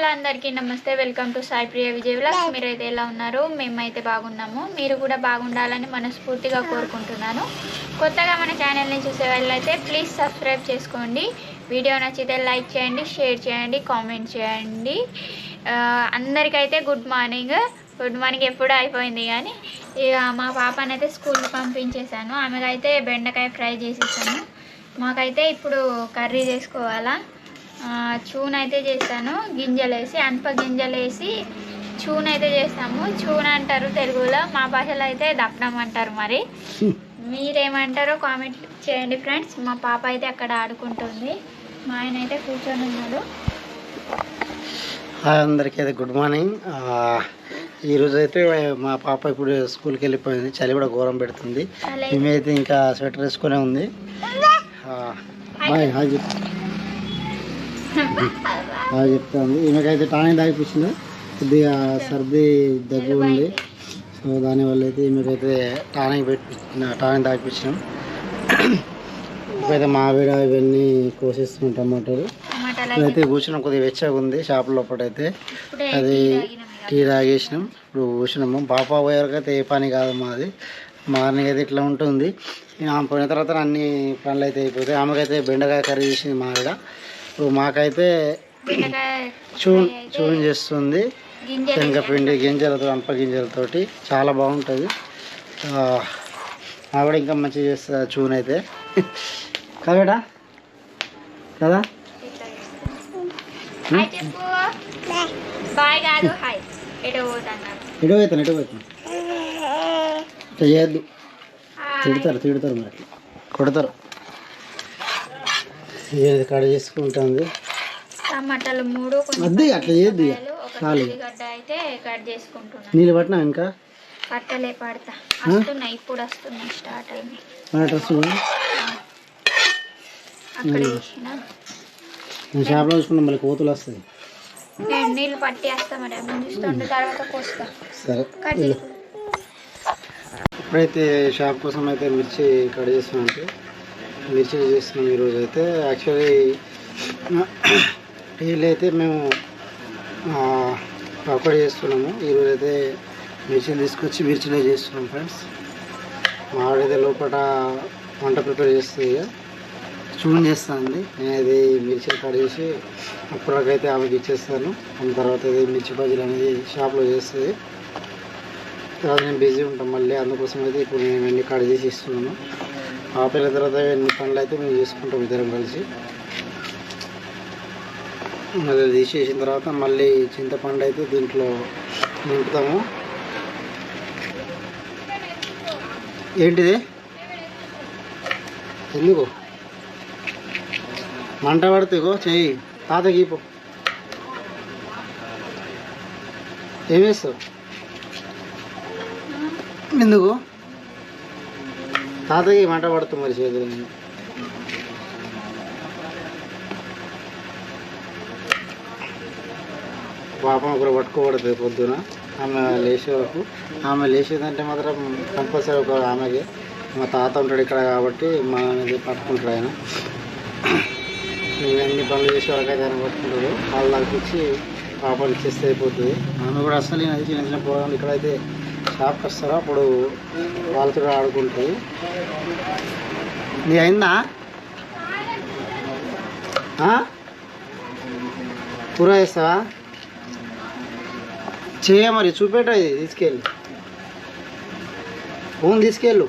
Hello అందరికీ నమస్తే. Welcome to Sai Priya Vijay Vilas మీరైతే ఎలా ఉన్నారు? మేమైతే బాగున్నాము. మీరు కూడా బాగుండాలని మనస్ఫూర్తిగా కోరుకుంటున్నాను. కొత్తగా మన ఛానల్ని చూసే వాళ్ళైతే ప్లీజ్ సబ్స్క్రైబ్ చేసుకోండి. వీడియో నచ్చితే లైక్ చేయండి షేర్ చేయండి కామెంట్ చేయండి. అందరికైతే గుడ్ మార్నింగ్. గుడ్ మార్నింగ్ ఎప్పుడూ అయిపోయింది కానీ ఇక మా పాపనైతే స్కూల్కి పంపించేశాను. ఆమెకైతే బెండకాయ ఫ్రై చేసేసాను. మాకైతే ఇప్పుడు కర్రీ చేసుకోవాలా? చూన్ అయితే చేస్తాను. గింజలు వేసి అనప గింజలు వేసి చూన్ అయితే చేస్తాము. చూన్ అంటారు తెలుగులో మా భాషలో అయితే దప్పడం అంటారు మరి. మీరేమంటారో కామెంట్ చేయండి ఫ్రెండ్స్. మా పాప అయితే అక్కడ ఆడుకుంటుంది. మా ఆయన అయితే కూర్చొని ఉన్నాడు. హాయ్ అందరికీ అయితే గుడ్ మార్నింగ్. ఈరోజు అయితే మా పాప ఇప్పుడు స్కూల్కి వెళ్ళిపోయింది. చలి కూడా ఘోరం పెడుతుంది. అయితే ఇంకా స్వెటర్ వేసుకునే ఉంది. హాయ్. హాయ్ చెప్ హాయ్ చెప్తాంది ఈమెకైతే టానిక్ తాగిపించింది కొద్దిగా సర్ది దగ్గు ఉంది. సో దానివల్ల అయితే ఈమెకైతే టానిక్ పెట్టి టానిక్ తాగిపించినాం ఇప్పుడైతే మావిడ ఇవన్నీ కోసేస్తున్నాం టమాటాలు ఇప్పుడైతే కూర్చున్నాం. కొద్దిగా వెచ్చగా ఉంది షాప్ లోపలైతే అది టీ తాగేసినాం. ఇప్పుడు కూర్చున్నాము. పాప అయితే ఏ పని కాదు మాది. మార్నింగ్ అయితే ఇట్లా ఉంటుంది. ఆమె పోయిన తర్వాత అన్ని పనులు అయితే అయిపోతాయి. ఆమెకైతే బెండకాయ కర్రీ చేసింది మా ఆవిడ ఇప్పుడు మాకైతే చూన్ చూన్ చేస్తుంది. శనగపిండి గింజలతో అనప గింజలతోటి చాలా బాగుంటుంది. ఆవిడ ఇంకా మంచిగా చేస్తుంది చూన్ అయితే. కదా కదా? చేస్తాం. పోతాను ఇట్లా చేయొద్దు. తిడతారు తిడతారు మరి. కొడతారు. ఇది కడ చేసుకుంటుంది? టమాటాలు మూడు అద్ది అట్లా చేయొద్దు చాలు. అయితే కట్ చేసుకుంటున్నాను నీళ్ళు పట్టినా ఇంకా? పట్టలే పడతా. వస్తున్నాయి ఇప్పుడు వస్తున్నాయి స్టార్ట్ అయినాయి. మన డ్రెస్ అక్కడ వేసిన. నేను షాప్లో చూసుకుంటాం మళ్ళీ కోతులు వస్తాయి. నేను నీళ్ళు పట్టి వేస్తా మరి చూస్తుంటే తర్వాత కోస్తా. సరే. ఇప్పుడైతే షాప్ కోసం అయితే మిర్చి కట్ చేస్తున్నాం మిర్చి చేస్తున్నాం ఈరోజు అయితే. యాక్చువల్లీ డైలీ అయితే మేము పకోడీ చేస్తున్నాము. ఈరోజు అయితే మిర్చి తీసుకొచ్చి మిర్చిలో చేస్తున్నాం ఫ్రెండ్స్ మా ఆవిడైతే లోపల వంట ప్రిపేర్ చేస్తుంది ఇక. చూన్ చేస్తానండి. నేను అది మిర్చి కట్ చేసి అప్పటికైతే ఆమెకి ఇచ్చేస్తాను. దాని తర్వాత ఇది మిర్చి బజ్జీలు అనేది షాప్లో చేస్తుంది. తర్వాత నేను బిజీ ఉంటాం మళ్ళీ. అందుకోసం అయితే ఇప్పుడు నేను వెళ్ళి కట్ చేసి ఇస్తున్నాను. ఆపిన తర్వాత ఎన్ని పనులు అయితే మేము చేసుకుంటాం ఇద్దరం కలిసి. మళ్ళీ తీసేసిన తర్వాత మళ్ళీ చింతపండు అయితే దీంట్లో నింపుతాము. ఏంటిది? ఎందుకు? మంట పడితే చెయ్యి తాత గీపో ఏమేస్తావు ఎందుకు? తాతయ్య మాట పడుతుంది మరి చేతులు. పాపం ఒకరు పట్టుకోబడుతుంది పొద్దున. ఆమె లేచే వరకు. ఆమె లేచేదంటే మాత్రం కంపల్సరీ ఒక ఆమెకి. మా తాత ఉంటాడు ఇక్కడ కాబట్టి మా అనేది పట్టుకుంటాడు ఆయన. మేము అన్ని పనులు చేసే వరకు అయితే ఆయన పట్టుకుంటాడు. వాళ్ళు తగ్గించి పాపం ఇచ్చేస్తే అయిపోతుంది. ఆమె కూడా అసలు నేను చిన్న చిన్న పోవడం ఇక్కడైతే షాప్కి వస్తారో అప్పుడు వాళ్ళతో ఆడుకుంటాయి నీ అయిందా? కూర వేస్తావా చేయ మరి చూపెట్ట ఇది తీసుకెళ్ళి. ఫోన్ తీసుకెళ్ళు.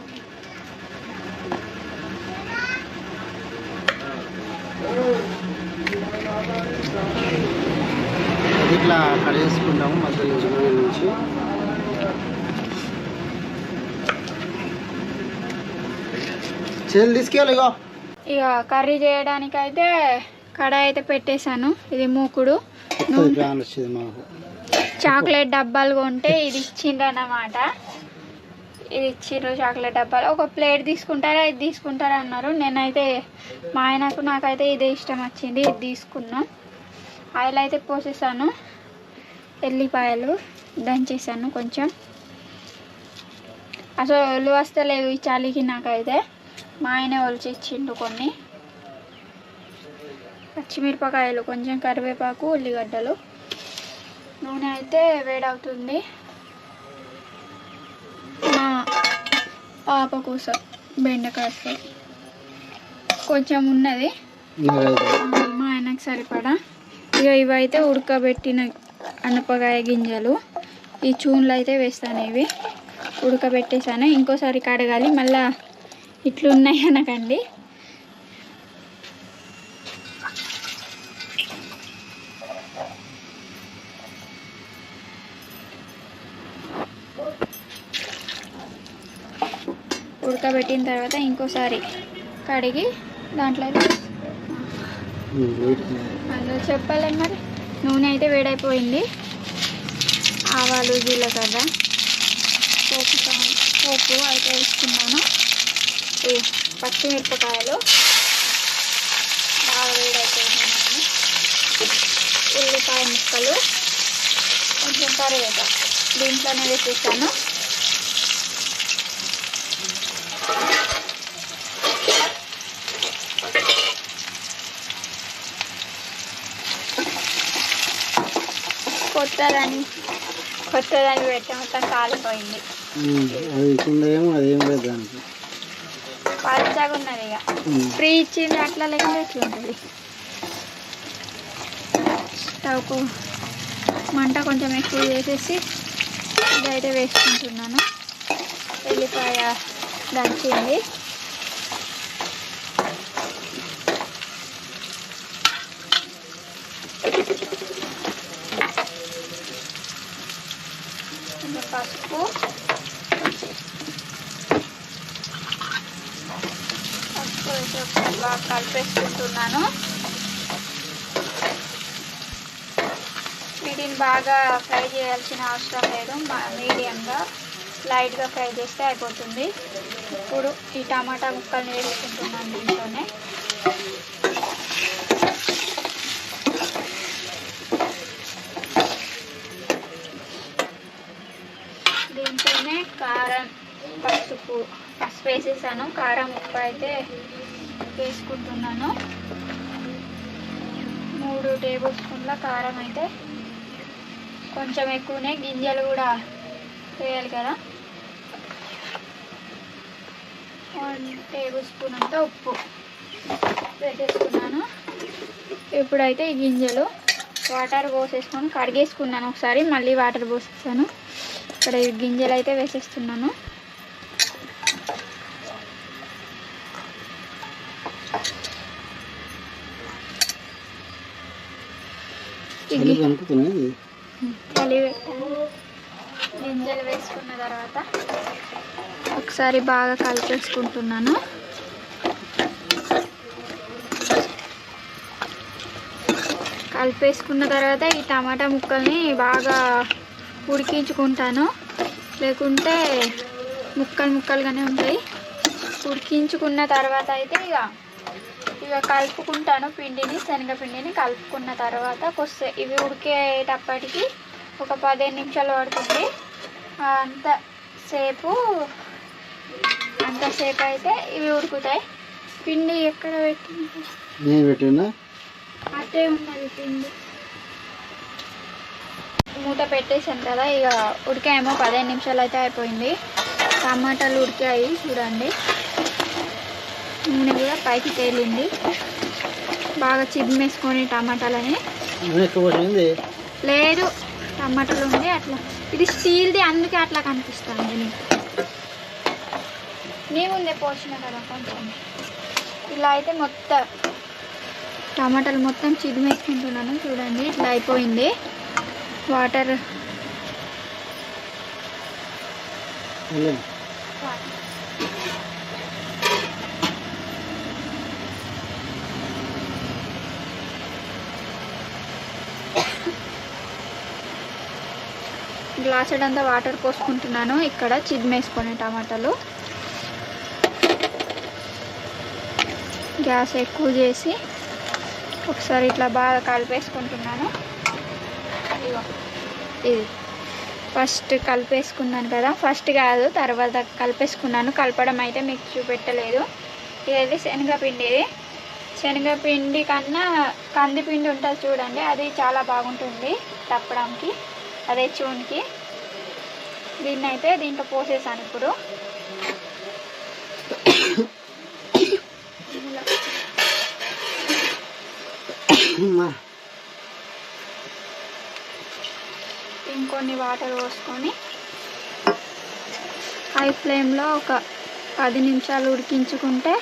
చేతులు తీసుకెళ్ళు ఇగో. ఇక కర్రీ చేయడానికి అయితే కడాయి అయితే పెట్టేశాను. ఇది మూకుడు. మాకు? చాక్లెట్ డబ్బాలు కొంటే ఇది ఇచ్చిండ్రు అన్నమాట ఇది ఇచ్చిండ్రు చాక్లెట్ డబ్బాలు. ఒక ప్లేట్ తీసుకుంటారా? ఇది తీసుకుంటారా అన్నారు. నేనైతే మా ఆయనకు నాకైతే ఇదే ఇష్టం వచ్చింది. ఇది తీసుకున్నాం. ఆయిల్ అయితే పోసేసాను. ఎల్లిపాయలు దంచేసాను కొంచెం. అసలు ఒళ్ళు వస్తలేవు ఈ చలికి నాకైతే. మా ఆయన ఒలిచి ఇచ్చిండు కొన్ని. పచ్చిమిరపకాయలు కొంచెం కరివేపాకు ఉల్లిగడ్డలు. నూనె అయితే వేడవుతుంది. మా పాప కోసం బెండకాయ ఫ్రై. కొంచెం ఉన్నది. మా ఆయనకు సరిపడా. ఇక ఇవైతే ఉడకబెట్టిన అనపకాయ గింజలు. ఈ చూన్లు అయితే వేస్తాను ఇవి. ఉడకబెట్టేసాను ఇంకోసారి కడగాలి. మళ్ళా ఇట్లున్నాయి అనకండి. ఉడకబెట్టిన తర్వాత ఇంకోసారి కడిగి దాంట్లో అందులో చెప్పాలి మరి. నూనె అయితే వేడైపోయింది. ఆవాలు జీలకర్ర పోపు పోపు అయితే వేసుకున్నాను. పచ్చిమిరపకాయలు బాగా వేడైపోయినాయి. ఉల్లిపాయ ముక్కలు కొంచెం కరివేపాకు. దీంట్లోనే వేసేసాను. కొత్తదని కొత్తదని పెట్టాం మొత్తం కాలిపోయింది. అది కింద ఏమో అదేం లేదు దానికి. పచ్చగా ఉన్నది ఇక ఫ్రీ ఇచ్చింది అట్లా లేకుండా ఎట్లా ఉంటుంది స్టవ్కు మంట కొంచెం ఎక్కువ చేసేసి ఇదైతే వేసుకుంటున్నాను. ఎల్లిపాయ దంచింది. పసుపు బాగా కలిపేసుకుంటున్నాను. వీటిని బాగా ఫ్రై చేయాల్సిన అవసరం లేదు. మీడియంగా లైట్గా ఫ్రై చేస్తే అయిపోతుంది. ఇప్పుడు ఈ టమాటా ముక్కల్ని వేసుకుంటున్నాను దీంట్లోనే. దీంట్లోనే కారం పసుపు పసుపు వేసేసాను. కారం ఉప్పు అయితే వేసుకుంటున్నాను. మూడు టేబుల్ స్పూన్ల కారం అయితే కొంచెం ఎక్కువనే గింజలు కూడా వేయాలి కదా. వన్ టేబుల్ స్పూన్ అంతా ఉప్పు పెట్టేసుకున్నాను ఇప్పుడైతే ఈ గింజలు వాటర్ పోసేసుకొని కడిగేసుకున్నాను ఒకసారి మళ్ళీ వాటర్ పోసేస్తాను ఇక్కడ ఈ గింజలు అయితే వేసేస్తున్నాను ఈ గి- చలి అనుకుతున్నది గింజలు వేసుకున్న తర్వాత ఒకసారి బాగా కలిపేసుకుంటున్నాను. కలిపేసుకున్న తర్వాత ఈ టమాటా ముక్కల్ని బాగా ఉడికించుకుంటాను. లేకుంటే ముక్కలు ముక్కలుగానే ఉంటాయి. ఉడికించుకున్న తర్వాత అయితే ఇక ఇక కలుపుకుంటాను పిండిని శనగపిండిని కలుపుకున్న తర్వాత కొద్ది ఇవి ఉడికేటప్పటికి ఒక పదిహేను నిమిషాలు పడుతుంది. అంత సేపు అంతసేపు అయితే ఇవి ఉడుకుతాయి. పిండి ఎక్కడ పెట్టింది? నేను పెట్టినా? అట్టే ఉన్నది పిండి. మూత పెట్టేసాను కదా ఇక ఉడికాయేమో పదిహేను నిమిషాలు అయితే అయిపోయింది. టమాటాలు ఉడికాయి చూడండి. నూనె కూడా పైకి తేలింది. బాగా చిదిమేసుకొని టమాటాలని. లేదు టమాటాలు ఉంది అట్లా. ఇది స్టీల్ది అందుకే అట్లా కనిపిస్తుంది నీకు. నీ ముందే పోసిన కదా కొంచెం. ఇలా అయితే మొత్తం టమాటాలు మొత్తం చిదిమేసుకుంటున్నాను. చూడండి ఇట్లా అయిపోయింది. వాటర్. గ్లాసెడ్ అంతా వాటర్ పోసుకుంటున్నాను. ఇక్కడ చిదిమేసుకొని టమాటాలు. గ్యాస్ ఎక్కువ చేసి ఒకసారి ఇట్లా బాగా కలిపేసుకుంటున్నాను. ఇది. ఫస్ట్ కలిపేసుకున్నాను కదా. ఫస్ట్ కాదు తర్వాత కలిపేసుకున్నాను. కలపడం అయితే మీకు చూపెట్టలేదు. ఇదైతే శనగపిండి ఇది. శనగపిండి కన్నా కందిపిండి ఉంటుంది చూడండి. అది చాలా బాగుంటుంది తప్పడానికి. అదే చూన్కి. దీన్ని అయితే దీంట్లో పోసేసాను ఇప్పుడు. ఇంకొన్ని వాటర్ పోసుకొని హై ఫ్లేమ్లో ఒక పది నిమిషాలు ఉడికించుకుంటే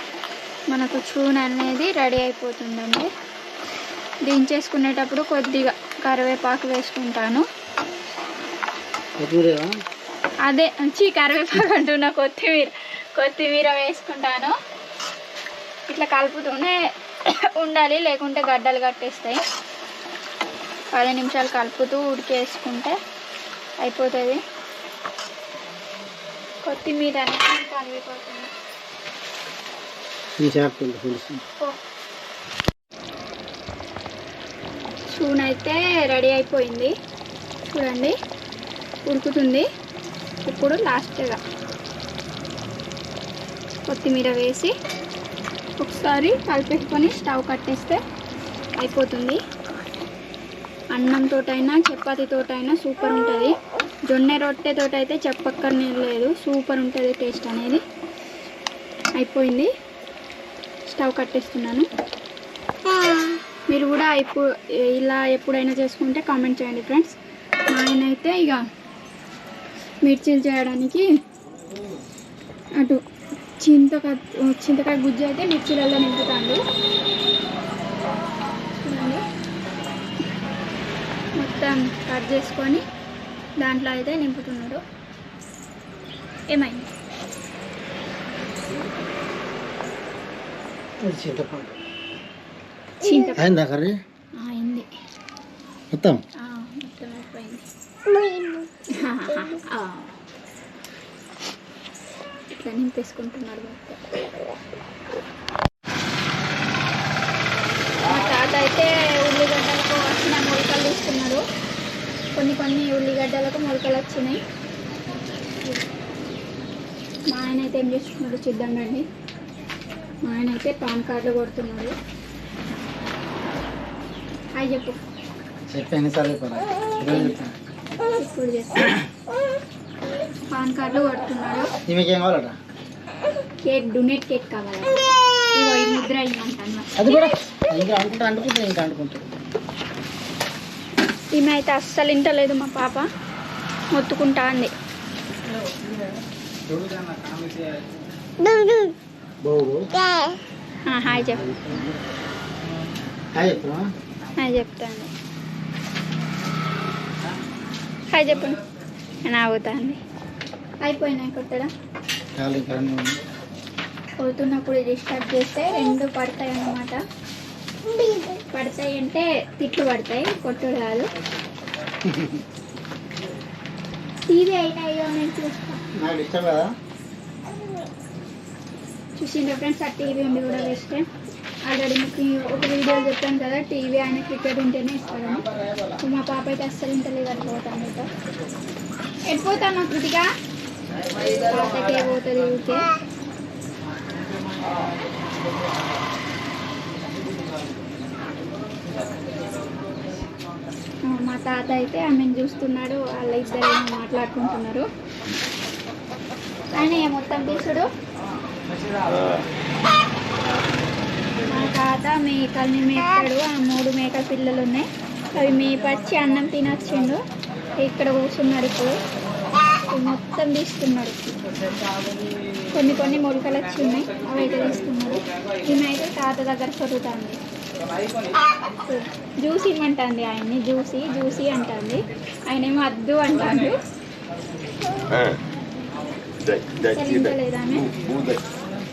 మనకు చూన్ అనేది రెడీ అయిపోతుందండి. దించేసుకునేటప్పుడు కొద్దిగా కరివేపాకు వేసుకుంటాను. అదే చీ కరివేపాకు అంటున్నా కొత్తిమీర కొత్తిమీర వేసుకుంటాను. ఇట్లా కలుపుతూనే ఉండాలి లేకుంటే గడ్డలు కట్టేస్తాయి. పది నిమిషాలు కలుపుతూ ఉడికేసుకుంటే అయిపోతుంది. కొత్తిమీర అనేది అయితే రెడీ అయిపోయింది. చూడండి. ఉడుకుతుంది. ఇప్పుడు లాస్ట్గా కొత్తిమీర వేసి ఒకసారి కలిపేసుకొని స్టవ్ కట్టేస్తే అయిపోతుంది. అన్నంతోటైనా చపాతీతోటైనా సూపర్ ఉంటుంది. జొన్న రొట్టెతో అయితే చెప్పక్కర్నే లేదు. సూపర్ ఉంటుంది టేస్ట్ అనేది. అయిపోయింది. స్టవ్ కట్టేస్తున్నాను. మీరు కూడా ఇప్పుడు ఇలా ఎప్పుడైనా చేసుకుంటే కామెంట్ చేయండి ఫ్రెండ్స్. మా ఆయన అయితే ఇక మిర్చీలు చేయడానికి అటు చింతకాయ చింతకాయ గుజ్జు అయితే మిర్చీలలో నింపుతాడు చూడండి. మొత్తం కట్ చేసుకొని దాంట్లో అయితే నింపుతున్నాడు ఏమైంది? చింతపండు. చింత అయిందా మొత్తం? ఆ, మొత్తం అయిపోయింది. ఇట్లా నింపేసుకుంటున్నాడు మా తాత అయితే ఉల్లిగడ్డలకు వచ్చిన మొలకలు తీస్తున్నాడు కొన్ని కొన్ని ఉల్లిగడ్డలకు మొలకలు వచ్చినాయి మా ఆయన అయితే ఏం చేస్తున్నాడు చూద్దామండి మా ఆయన అయితే పాన్ కార్డులు కొడుతున్నాడు హాయ్ చెప్పు చెప్పాను. ఇప్పుడు చేస్తాను పాన్ కార్డులు కొడుతున్నాడు ఈమెకేం కావాలట? కేక్ డొనేట్ కేక్ కావాలి ఇగో ఈ ముద్ర ఇవ్వమంటాను అది కూడా? ఇంకా అనుకుంటా అనుకుంటా ఇంకా అనుకుంటా ఈమె అయితే అస్సలు ఇంటలేదు మా పాప. మొత్తుకుంటా అంది హాయ్ చెప్పు. చెప్పరా హాయ్ చెప్తాను హాయ్ చెప్పండి నేను ఆగుతాంది అయిపోయినాయి కొట్టడం ఇది స్టార్ట్ చేస్తే రెండు పడతాయి అన్నమాట. పడతాయి అంటే తిట్లు పడతాయి కొట్టుడు కాదు టీవీ అయినాయో నేను చూస్తాను చూసిండ్రు ఫ్రెండ్స్ ఆ టీవీ ఉండి కూడా వేస్ట్ ఆల్రెడీ మీకు ఒక వీడియో చెప్పాను కదా టీవీ ఆయన క్రికెట్ ఉంటేనే ఇస్తారని. మా పాప అయితే అస్సలు ఇంటలేదు అడిపోతాను ఇట ఎడిపోతాను కృతిగా పాతకే పోతుంది ఊకే మా తాత అయితే ఆమెను చూస్తున్నాడు వాళ్ళ ఇద్దరు మాట్లాడుకుంటున్నారు. ఆయన మొత్తం తీసుడు? తాత మేకల్ని మేపుతాడు. ఆ మూడు మేక పిల్లలు ఉన్నాయి. అవి మేపచ్చి అన్నం తినొచ్చిండు. ఇక్కడ కూర్చున్నాడు ఇప్పుడు. మొత్తం తీస్తున్నాడు. కొన్ని కొన్ని మొలకలు వచ్చి ఉన్నాయి. అవి అయితే తీస్తున్నాడు. ఈమె అయితే తాత దగ్గర చదువుతుంది. జ్యూస్ ఇమ్మంటుంది ఆయన్ని. జ్యూసీ జ్యూసీ అంటుంది. ఆయన ఏమో అద్దు అంటాడు?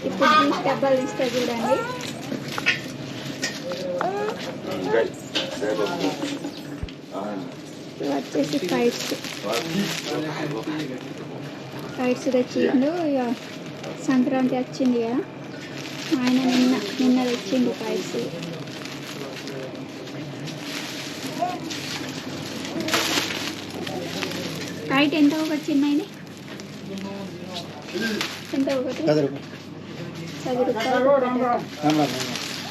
ఇప్పుడు జ్యూస్ డబ్బాలు తీస్తే చూడండి ఇవి వచ్చేసి ఫైట్స్ ఫైట్స్ తెచ్చిండు ఇక సంక్రాంతి వచ్చింది కదా. ఆయన నిన్న నిన్న తెచ్చిండు ఫైట్స్ కైట్ ఎంత ఒకటి చిన్న ఎంత ఒకటి? పది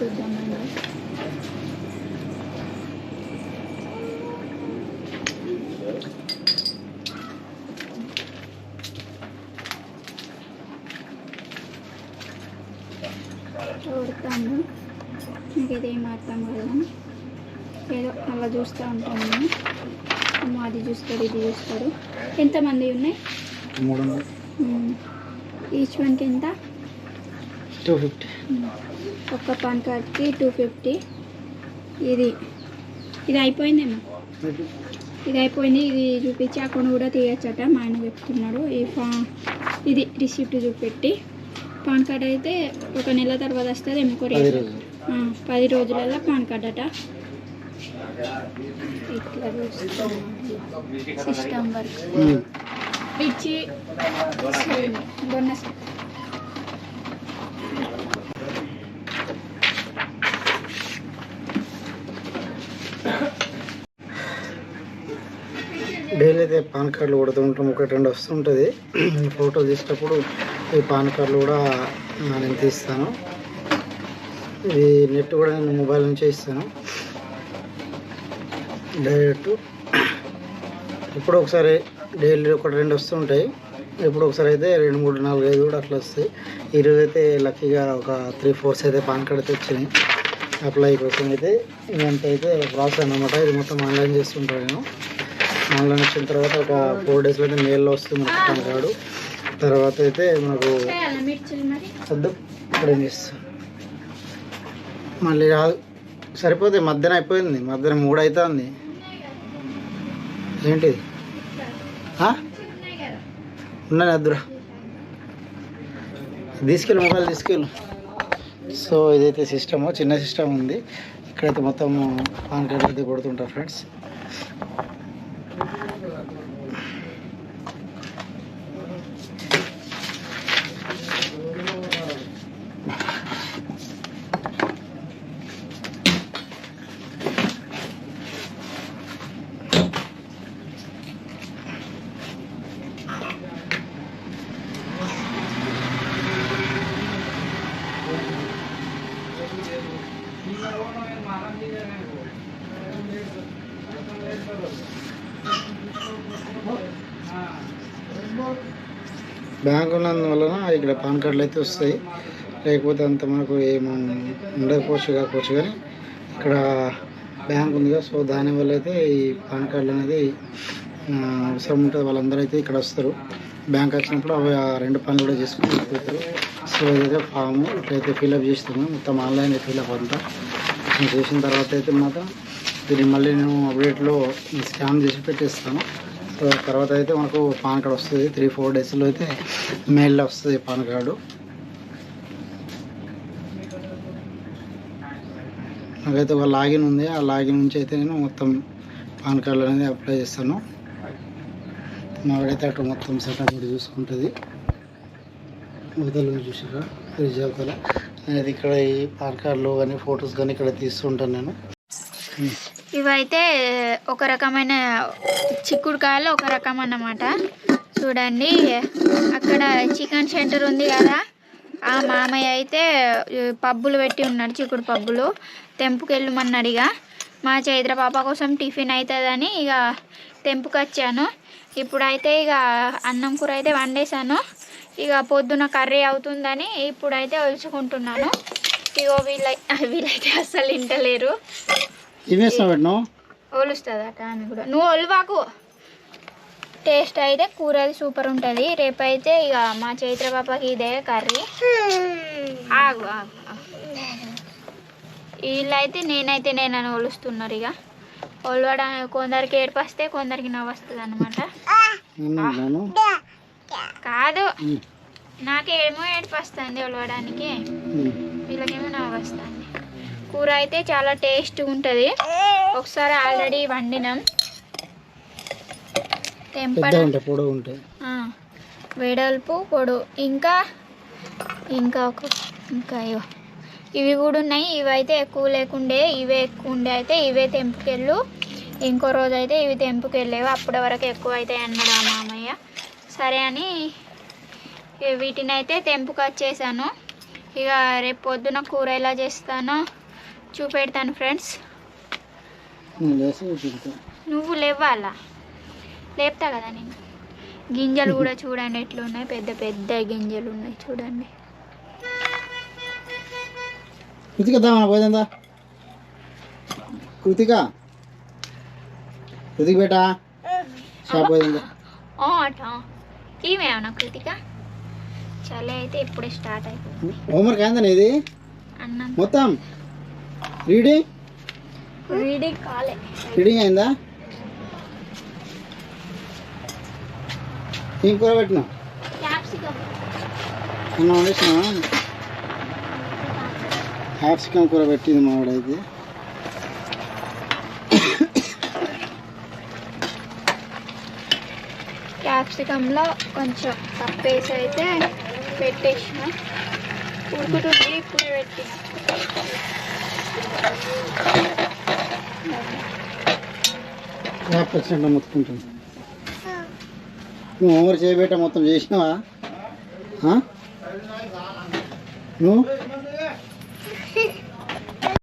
చూద్దామండి. కొడతాను మీకు ఇదేం అర్థం కదా ఏదో అలా చూస్తూ ఉంటాను నేను. అమ్మ అది చూస్తాడు ఇది చూస్తాడు ఎంతమంది ఉన్నాయి? మూడు ఈచ్ వన్కి ఎంత? Two fifty. ఒక్క పాన్ కార్డ్కి టూ ఫిఫ్టీ. ఇది. ఇది అయిపోయిందేమో? ఇది అయిపోయింది. ఇది చూపించి అకౌంట్ కూడా తీయచ్చట. మా ఆయన చెప్తున్నాడు. ఈ ఫా ఇది రిసిప్ట్ చూపెట్టి. పాన్ కార్డ్ అయితే ఒక నెల తర్వాత వస్తుంది ఏమో పది రోజులలో పాన్ కార్డ్ అట. ఇట్లా సిస్టమ్ వర్క్. బోనస్. డైలీ అయితే పాన్ కార్డులు కొడుతూ ఉంటాం ఒకటి రెండు వస్తుంటుంది ఫోటో తీసేటప్పుడు ఈ పాన్ కార్డులు కూడా నేను తీస్తాను. ఇది నెట్ కూడా నేను మొబైల్ నుంచే ఇస్తాను. డైరెక్ట్. ఇప్పుడు ఒకసారి డైలీ ఒకటి రెండు వస్తుంటాయి ఇప్పుడు ఒకసారి అయితే రెండు మూడు నాలుగు ఐదు కూడా అట్లా వస్తాయి. ఈరోజు అయితే లక్కీగా ఒక త్రీ ఫోర్స్ అయితే పాన్ కార్డ్ అయితే వచ్చినాయి. అప్లై కోసం అయితే ఇదంతా అయితే ప్రాసెస్ అన్నమాట. ఇది మొత్తం ఆన్లైన్ చేస్తుంటాను నేను. ఆన్లైన్ వచ్చిన తర్వాత ఒక ఫోర్ డేస్లో అయితే మెయిల్లో వస్తుంది మనకు తర్వాత అయితే మనకు మిర్చిలు వద్దు ఇప్పుడు ఏం చేస్తాం మళ్ళీ రాదు. సరిపోతే మధ్యాహ్నం అయిపోయింది. మధ్యాహ్నం మూడు అవుతుంది ఏంటిది? ఆ? ఉన్నది తీసుకెళ్ళు మొబైల్ తీసుకెళ్ళు. సో ఇదైతే సిస్టమ్ చిన్న సిస్టమ్ ఉంది. ఇక్కడైతే మొత్తం పాన్ కార్డ్ అయితే కొడుతుంటారు ఫ్రెండ్స్. బ్యాంక్ ఉన్నందువలన ఇక్కడ పాన్ కార్డులు అయితే వస్తాయి. లేకపోతే అంత మనకు ఏమో ఉండకపోవచ్చు కాకపోవచ్చు కానీ ఇక్కడ బ్యాంక్ ఉంది కదా సో దానివల్ల అయితే ఈ పాన్ కార్డులు అనేది అవసరం ఉంటుంది. వాళ్ళందరూ అయితే ఇక్కడ వస్తారు. బ్యాంక్ వచ్చినప్పుడు అవి ఆ రెండు పనులు కూడా చేసుకుని వెళ్ళిపోతారు. సో ఇదైతే ఫామ్. ఇట్లయితే ఫిల్అప్ చేస్తాము మొత్తం ఆన్లైన్ ఫిల్అప్ అంతా. చేసిన తర్వాత అయితే మాత్రం దీన్ని మళ్ళీ నేను అప్డేట్లో స్కాన్ చేసి పెట్టేస్తాను. తర్వాత అయితే మనకు పాన్ కార్డ్ వస్తుంది. త్రీ ఫోర్ డేస్లో అయితే మెయిల్లో వస్తుంది పాన్ కార్డు. నాకైతే ఒక లాగిన్ ఉంది. ఆ లాగిన్ నుంచి అయితే నేను మొత్తం పాన్ కార్డు అనేది అప్లై చేస్తాను. మావిడైతే అటు మొత్తం సెటప్ కూడా చూసుకుంటుంది. మొదలు చూసారా? రిజాబ్తల నేను ఇక్కడ ఈ పాన్ కార్డులు కానీ ఫొటోస్ కానీ ఇక్కడ తీస్తుంటాను నేను. ఇవైతే ఒక రకమైన చిక్కుడుకాయలు ఒక రకం అన్నమాట చూడండి అక్కడ చికెన్ సెంటర్ ఉంది కదా. ఆ మామయ్య అయితే పబ్బులు పెట్టి ఉన్నాడు చిక్కుడు పబ్బులు. తెంపుకెళ్ళమన్నాడు ఇక మా చైత్ర పాప కోసం టిఫిన్ అవుతుందని ఇక తెంపుకొచ్చాను. ఇప్పుడైతే ఇక అన్నం కూర అయితే వండేసాను ఇక పొద్దున కర్రీ అవుతుందని ఇప్పుడైతే ఒలుచుకుంటున్నాను. ఇగో వీళ్ళ వీళ్ళైతే అస్సలు వింటలేరు ఇవి వేసిన పెట్టినావు ఒలుస్తుంది అట ఆమె కూడా. నువ్వు ఒలువాకు. టేస్ట్ అయితే కూర అది సూపర్ ఉంటుంది. రేపైతే ఇక మా చైత్ర పాపకి ఇదే కర్రీ. ఆగు ఆగు. వీళ్ళైతే నేనైతే నేనని ఒలుస్తున్నారు ఇక. ఒలవడం కొందరికి ఏడుపు వస్తే కొందరికి నవ్వు వస్తుంది అనమాట నేను కాదు. నాకేమో ఏడుపు వస్తుంది ఒలవడానికి. వీళ్ళకేమో నవ్వు వస్తుంది. కూర అయితే చాలా టేస్ట్గా ఉంటుంది. ఒకసారి ఆల్రెడీ వండినాం. వెడల్పు పొడు. ఇంకా ఇంకా ఒక ఇంకా ఇగో ఇవి కూడా ఉన్నాయి. ఇవి అయితే ఎక్కువ లేకుండే ఇవే ఎక్కువ ఉండే అయితే ఇవే తెంపుకెళ్ళు. ఇంకో రోజు అయితే ఇవి తెంపుకెళ్ళేవి. అప్పటి వరకు ఎక్కువ అవుతాయి అన్నాడు ఆ మామయ్య. సరే అని వీటిని అయితే తెంపుకొచ్చేసాను. ఇక రేపు పొద్దున కూర ఎలా చేస్తానో చూపెడతాను ఫ్రెండ్స్. నువ్వు లేవాలా? లేపుతా కదా నేను. గింజలు కూడా చూడండి ఎట్లా ఉన్నాయి పెద్ద పెద్ద గింజలు ఉన్నాయి చూడండి. కృతిక పోయిందా కృతిక. కృతిక బేటా. షాప్ పోయిందా ఓ అట. ఇవేమన్నా కృతిక? చలి అయితే ఇప్పుడే స్టార్ట్ అయిపోయింది. హోంవర్క్ అయిందా ఇది అన్నం. మొత్తం? రీడింగ్ రీడింగ్ కాలే రీడింగ్ అయిందా? ఏం కూర పెట్టినా క్యాప్సికమ్ అన్న వండేసిన క్యాప్సికమ్ కూర పెట్టింది మా వాడైతే క్యాప్సికంలో కొంచెం పప్పేసి అయితే పెట్టేసిన. ఉడుకుతుంది ఇప్పుడు పెట్టిన క్యాప్ మొత్తుకుంటుంది. నువ్వు హోంవర్క్ చేయబెట్ట మొత్తం చేసినావా? నువ్వు?